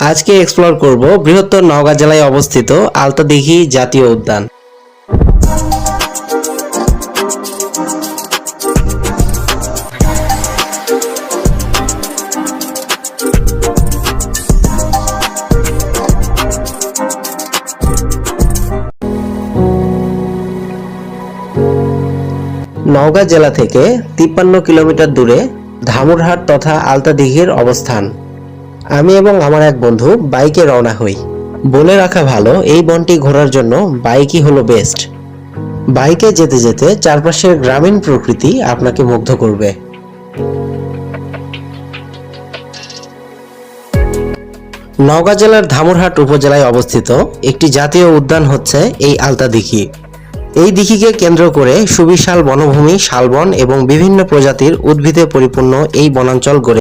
আজকে এক্সপ্লোর করব বৃহত্তর নওগাঁ জেলায় অবস্থিত আলতাদিঘি জাতীয় উদ্যান। নওগাঁ জেলা থেকে তিপ্পান্ন কিলোমিটার দূরে ধামুরহাট তথা আলতাদিঘির অবস্থান। আমি এবং আমার এক বন্ধু বাইকে রওনা হই। বলে রাখা ভালো, এই বনটি ঘোরার জন্য বাইকই হলো বেস্ট বাইকে যেতে যেতে চারপাশের গ্রামীণ প্রকৃতি আপনাকে মুগ্ধ করবে। নওগাঁ জেলার ধামুরহাট উপজেলায় অবস্থিত একটি জাতীয় উদ্যান হচ্ছে এই আলতা দিঘি। এই দিঘিকে কেন্দ্র করে সুবিশাল বনভূমি, শালবন এবং বিভিন্ন প্রজাতির উদ্ভিদে পরিপূর্ণ এই বনাঞ্চল গড়ে